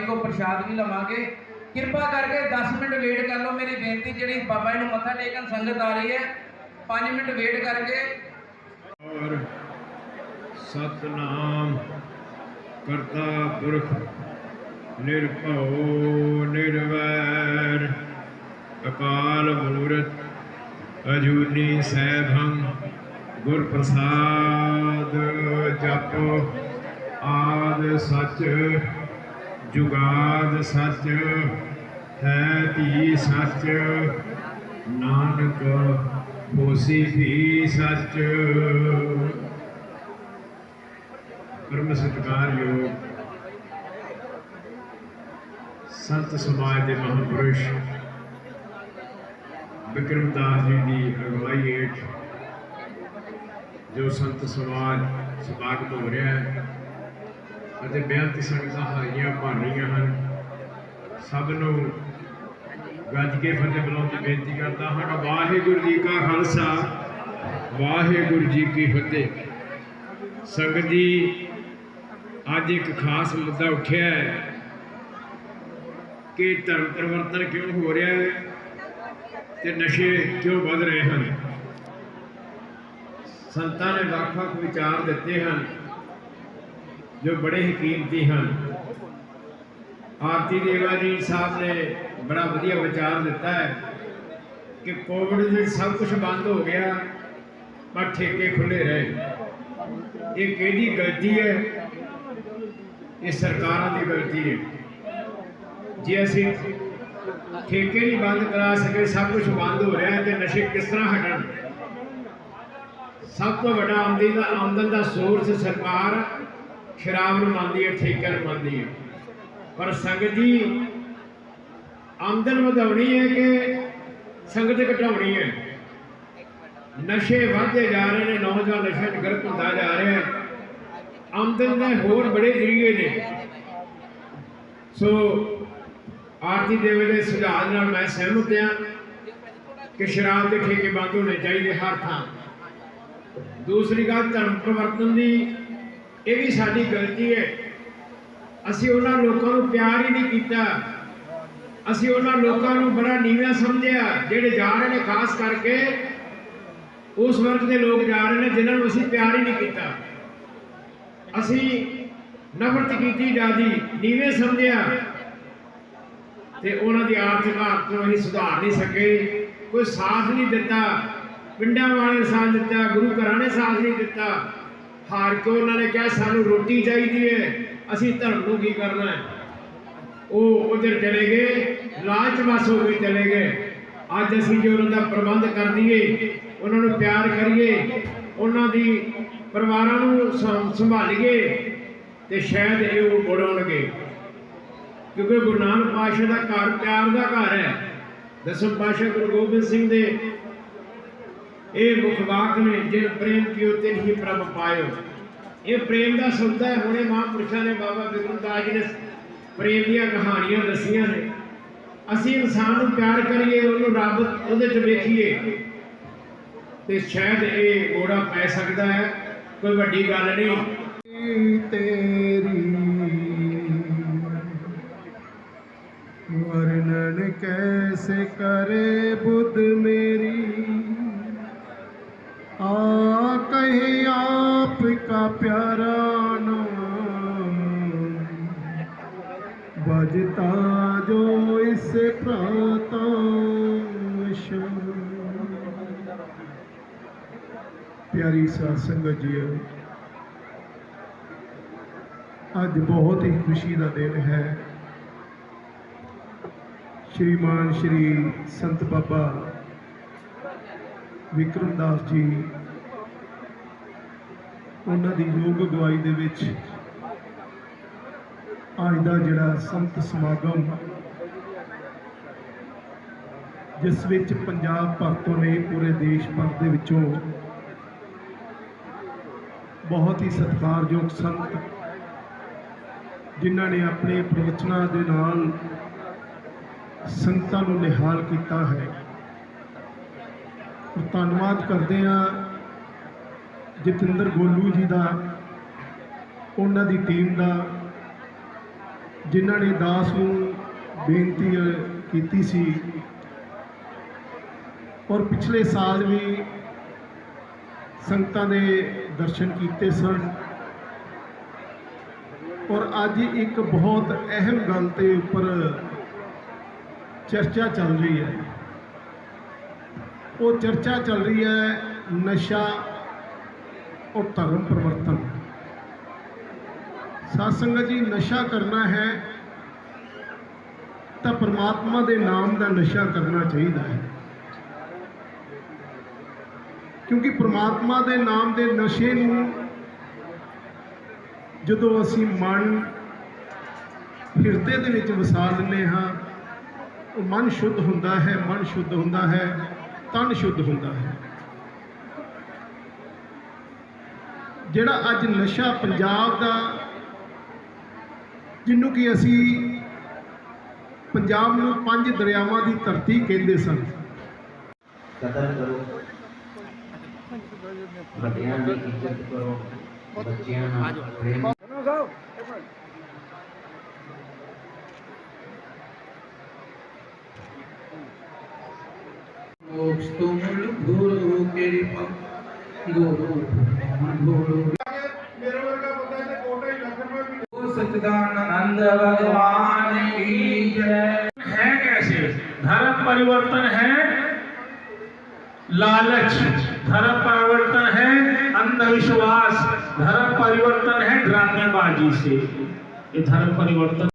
ਹਾਜ਼ਰੀ ਲਵਾਂਗੇ। ਕਿਰਪਾ ਕਰਕੇ 10 ਮਿੰਟ ਵੇਟ ਕਰ ਲਓ। ਮੇਰੀ ਬੇਨਤੀ ਜਿਹੜੀ ਬਾਬਾ ਜੀ ਨੂੰ ਮੱਥਾ ਟੇਕਣ ਸੰਗਤ ਆ ਰਹੀ ਹੈ 5 ਮਿੰਟ ਵੇਟ ਕਰਕੇ। ਔਰ ਸਤਨਾਮ ਕਰਤਾ ਪੁਰਖ ਨਿਰਭਉ ਨਿਰਵੈਰ। ਅਕਾਲ ਮੂਰਤ ਅਜੂਨੀ ਸੈਭੰ ਗੁਰ ਪ੍ਰਸਾਦ ਜਪੋ। ਆਦ ਸੱਚ ਜੁਗਾਦ ਸੱਚ, ਹੈ ਧੀ ਸੱਚ, ਨਾਨਕ ਹੋਸੀ ਵੀ ਸੱਚ। ਪਰਮ ਸਤਿਕਾਰਯੋਗ ਸੰਤ ਸਮਾਜ ਦੇ ਮਹਾਂਪੁਰਸ਼ ਵਿਕਰਮਦਾਸ ਜੀ ਦੀ ਅਗਵਾਈ ਹੇਠ ਜੋ ਸੰਤ ਸਮਾਜ ਸਮਾਗਮ ਹੋ ਰਿਹਾ ਹੈ ਅਤੇ ਬੇਅੰਤ ਸੰਗਤਾਂ ਹਾਰੀਆਂ ਭਰ ਰਹੀਆਂ ਹਨ। ਸਭ ਨੂੰ ਗੱਜ ਕੇ ਫਤਿਹ ਬੁਲਾਉਣ ਦੀ ਬੇਨਤੀ ਕਰਦਾ ਹਾਂ। ਵਾਹਿਗੁਰੂ ਜੀ ਕਾ ਖਾਲਸਾ, ਵਾਹਿਗੁਰੂ ਜੀ ਕੀ ਫਤਿਹ। ਸੰਗਤ ਜੀ, ਅੱਜ ਇੱਕ ਖਾਸ ਮੁੱਦਾ ਉੱਠਿਆ ਹੈ ਕਿ ਧਰਮ ਪਰਿਵਰਤਨ ਕਿਉਂ ਹੋ ਰਿਹਾ ਹੈ ਤੇ ਨਸ਼ੇ ਕਿਉਂ ਵੱਧ ਰਹੇ ਹਨ। ਸੰਤਾਂ ਨੇ ਵੱਖ-ਵੱਖ ਵਿਚਾਰ ਦਿੱਤੇ ਹਨ। ਜੋ ਬੜੇ ਹੀ ਕੀਮਤੀ ਹਨ। ਆਰਤੀ ਦੇਵਾ ਜੀ ਸਾਹਿਬ ਨੇ ਬੜਾ ਵਧੀਆ ਵਿਚਾਰ ਦਿੱਤਾ ਹੈ ਕਿ ਕੋਵਿਡ ਦੇ ਸਭ ਕੁਝ ਬੰਦ ਹੋ ਗਿਆ, ਪਰ ਠੇਕੇ ਖੁੱਲੇ ਰਹੇ। ਇਹ ਕਿਹਦੀ ਗਲਤੀ ਹੈ? ਇਹ ਸਰਕਾਰਾਂ ਦੀ ਗਲਤੀ ਹੈ। ਜੇ ਅਸੀਂ ਠੇਕੇ ਨਹੀਂ ਬੰਦ ਕਰਾ ਸਕੇ, ਸਭ ਕੁਝ ਬੰਦ ਹੋ ਰਿਹਾ ਹੈ ਤੇ ਨਸ਼ੇ ਕਿਸ ਤਰ੍ਹਾਂ ਹਟਣ ਸਭ ਤੋਂ ਵੱਡਾ ਆਮਦਨ ਦਾ ਆਮਦਨ ਦਾ ਸੋਰਸ ਸਰਕਾਰ ਸ਼ਰਾਬ ਨੂੰ ਮੰਨਦੀ ਹੈ, ਠੇਕੇ ਨੂੰ ਮੰਨਦੀ ਹੈ। ਪਰ ਸੰਗਤ ਜੀ, ਆਮਦਨ ਵਧਾਉਣੀ ਹੈ ਕਿ ਸੰਗਤ ਘਟਾਉਣੀ ਹੈ? ਨਸ਼ੇ ਵਧਦੇ ਜਾ ਰਹੇ ਨੇ, ਨੌਜਵਾਨ ਨਸ਼ੇ 'ਚ ਗਰਕ ਹੁੰਦਾ ਜਾ ਰਿਹਾ ਹੈ। ਆਮਦਨ ਦੇ ਹੋਰ ਬੜੇ ਜ਼ਰੀਏ ਨੇ। ਸੋ, ਆਰਤੀ ਦੇਵੇ ਦੇ ਸੁਝਾਅ ਨਾਲ ਮੈਂ ਸਹਿਮਤ ਹਾਂ ਕਿ ਸ਼ਰਾਬ ਦੇ ਠੇਕੇ ਬੰਦ ਹੋਣੇ ਚਾਹੀਦੇ ਹਰ ਥਾਂ। ਦੂਸਰੀ ਗੱਲ, ਧਰਮ ਪਰਿਵਰਤਨ ਦੀ ਇਹ ਵੀ ਸਾਡੀ ਗਲਤੀ ਹੈ। ਅਸੀਂ ਉਹਨਾਂ ਲੋਕਾਂ ਨੂੰ ਪਿਆਰ ਹੀ ਨਹੀਂ ਕੀਤਾ। ਅਸੀਂ ਉਹਨਾਂ ਲੋਕਾਂ ਨੂੰ ਬੜਾ ਨੀਵਾਂ ਸਮਝਿਆ, ਜਿਹੜੇ ਜਾ ਰਹੇ ਨੇ ਖਾਸ ਕਰਕੇ, ਉਸ ਵਰਗ ਦੇ ਲੋਕ ਜਾ ਰਹੇ ਨੇ ਜਿਨ੍ਹਾਂ ਨੂੰ ਅਸੀਂ ਪਿਆਰ ਹੀ ਨਹੀਂ ਕੀਤਾ। ਅਸੀਂ ਨਫ਼ਰਤ ਕੀਤੀ ਜਾਂਦੀ ਨੀਵੇਂ ਸਮਝਿਆ। ਤੇ ਉਹਨਾਂ ਦੀ ਆਰਥਿਕ ਹਾਲਤ ਨੂੰ ਅਸੀਂ ਸੁਧਾਰ ਨਹੀਂ ਸਕੇ। ਕੋਈ ਸਾਥ ਨਹੀਂ ਦਿੱਤਾ। ਪਿੰਡਾਂ ਵਾਲੇ ਨੇ ਸਾਥ ਦਿੱਤਾ, ਗੁਰੂ ਘਰਾਂ ਨੇ ਸਾਥ ਨਹੀਂ ਦਿੱਤਾ। ਹਾਰ ਕੇ ਉਹਨਾਂ ਨੇ ਕਿਹਾ, ਸਾਨੂੰ ਰੋਟੀ ਚਾਹੀਦੀ ਹੈ। ਅਸੀਂ ਧਰਮ ਨੂੰ ਕੀ ਕਰਨਾ ਹੈ? ਉਹ ਉਧਰ ਚਲੇ ਗਏ, ਲਾਲਚ ਹੋ ਕੇ ਚਲੇ ਗਏ। ਅੱਜ ਅਸੀਂ ਜੇ ਉਹਨਾਂ ਦਾ ਪ੍ਰਬੰਧ ਕਰ ਦਈਏ, ਉਹਨਾਂ ਨੂੰ ਪਿਆਰ ਕਰੀਏ, ਉਹਨਾਂ ਦੀ ਪਰਿਵਾਰਾਂ ਨੂੰ ਸੰਭਾਲੀਏ, ਤੇ ਸ਼ਾਇਦ ਇਹ ਉਹ ਮੁੜ ਕਿਉਂਕਿ ਗੁਰੂ ਨਾਨਕ ਪਾਤਸ਼ਾਹ ਦਾ ਘਰ ਪਿਆਰ ਦਾ ਘਰ ਹੈ। ਦਸਮ ਪਾਤਸ਼ਾਹ ਗੁਰੂ ਗੋਬਿੰਦ ਸਿੰਘ ਦੇ ਇਹ ਮੁਖ ਵਾਕ ਨੇ, ਜਿਨ ਪ੍ਰੇਮ ਕੀਓ ਤੇ ਹੀ ਪ੍ਰਭ ਪਾਇਓ। ਇਹ ਪ੍ਰੇਮ ਦਾ ਸੌਦਾ ਹੈ, ਹੁਣੇ ਮਹਾਂਪੁਰਸ਼ਾਂ ਨੇ ਬਾਬਾ ਬਿਰਦਾਜ ਨੇ ਪ੍ਰੇਮ ਦੀਆਂ ਕਹਾਣੀਆਂ ਦੱਸੀਆਂ ਨੇ। ਅਸੀਂ ਇਨਸਾਨ ਨੂੰ ਪਿਆਰ ਕਰੀਏ, ਉਹਨੂੰ ਰੱਬ ਉਹਦੇ 'ਚ ਵੇਖੀਏ, ਤੇ ਸ਼ਾਇਦ ਇਹ ਓੜਾ ਪੈ ਸਕਦਾ ਹੈ, ਕੋਈ ਵੱਡੀ ਗੱਲ ਨਹੀਂ। ਤੇਰੀ ਵਰਣਨ ਕੈਸੇ ਕਰੇ? ਪਿਆਰਾ ਨਾਮ। ਵਜਤਾ ਜੋ ਇਸ ਪ੍ਰਾਤਾ ਪਿਆਰੀ ਸਾਧ ਸੰਗਤ ਜੀ ਅੱਜ ਬਹੁਤ ਹੀ ਖੁਸ਼ੀ ਦਾ ਦਿਨ ਹੈ। ਸ਼੍ਰੀਮਾਨ ਸ਼੍ਰੀ ਸੰਤ ਬਾਬਾ ਵਿਕਰਮ ਦਾਸ ਜੀ ਉਹਨਾਂ ਦੀ ਯੋਗ ਅਗਵਾਈ ਦੇ ਵਿੱਚ ਅੱਜ ਦਾ ਜਿਹੜਾ ਸੰਤ ਸਮਾਗਮ ਜਿਸ ਵਿੱਚ ਪੰਜਾਬ ਭਰ ਤੋਂ ਨਹੀਂ ਪੂਰੇ ਦੇਸ਼ ਭਰ ਦੇ ਵਿੱਚੋਂ ਬਹੁਤ ਹੀ ਸਤਿਕਾਰਯੋਗ ਸੰਤ ਜਿਨ੍ਹਾਂ ਨੇ ਆਪਣੇ ਪ੍ਰਵਚਨਾਂ ਦੇ ਨਾਲ ਸੰਤਾਂ ਨੂੰ ਨਿਹਾਲ ਕੀਤਾ ਹੈ। ਧੰਨਵਾਦ ਕਰਦੇ ਹਾਂ ਜਤਿੰਦਰ ਗੋਲੂ ਜੀ ਦਾ, ਉਹਨਾਂ ਦੀ ਟੀਮ ਦਾ, ਜਿਨ੍ਹਾਂ ਨੇ ਦਾਸ ਨੂੰ ਬੇਨਤੀ ਕੀਤੀ ਸੀ। ਔਰ ਪਿਛਲੇ ਸਾਲ ਵੀ ਸੰਗਤਾਂ ਦੇ ਦਰਸ਼ਨ ਕੀਤੇ ਸਨ। ਔਰ ਅੱਜ ਇੱਕ ਬਹੁਤ ਅਹਿਮ ਗੱਲ ਤੇ ਉੱਪਰ ਚਰਚਾ ਚੱਲ ਰਹੀ ਹੈ। ਉਹ ਚਰਚਾ ਚੱਲ ਰਹੀ ਹੈ ਨਸ਼ਾ ਔਰ ਧਰਮ ਪਰਿਵਰਤਨ। ਸਾਧ ਸੰਗਤ ਜੀ, ਨਸ਼ਾ ਕਰਨਾ ਹੈ ਤਾਂ ਪਰਮਾਤਮਾ ਦੇ ਨਾਮ ਦਾ ਨਸ਼ਾ ਕਰਨਾ ਚਾਹੀਦਾ ਹੈ। ਕਿਉਂਕਿ ਪ੍ਰਮਾਤਮਾ ਦੇ ਨਾਮ ਦੇ ਨਸ਼ੇ ਨੂੰ ਜਦੋਂ ਅਸੀਂ ਮਨ ਹਿਰਦੇ ਦੇ ਵਿੱਚ ਵਸਾ ਲੈਂਦੇ ਹਾਂ, ਉਹ ਮਨ ਸ਼ੁੱਧ ਹੁੰਦਾ ਹੈ, ਮਨ ਸ਼ੁੱਧ ਹੁੰਦਾ ਹੈ, ਤਨ ਸ਼ੁੱਧ ਹੁੰਦਾ ਹੈ। ਜਿਹੜਾ ਅੱਜ ਨਸ਼ਾ ਪੰਜਾਬ ਦਾ ਜਿਹਨੂੰ ਕਿ ਅਸੀਂ ਪੰਜਾਬ ਨੂੰ ਪੰਜ ਦਰਿਆਵਾਂ ਦੀ ਧਰਤੀ ਕਹਿੰਦੇ ਸਨ। ਕਦਰ ਕਰੋ। ਵੱਡਿਆਂ ਦੀ ਇੱਜ਼ਤ ਕਰੋ। ਬੱਚਿਆਂ ਨਾਲ ਪ੍ਰੇਮ ਮੋਕਸ਼ ਤੋਂ ਮੁਲ ਗੁਰੂ ਕਿਰਪਾ ਗੁਰੂ है कैसे धर्म परिवर्तन है लालच धर्म परिवर्तन है अंधविश्वास धर्म परिवर्तन है ड्रामेबाजी से ये धर्म परिवर्तन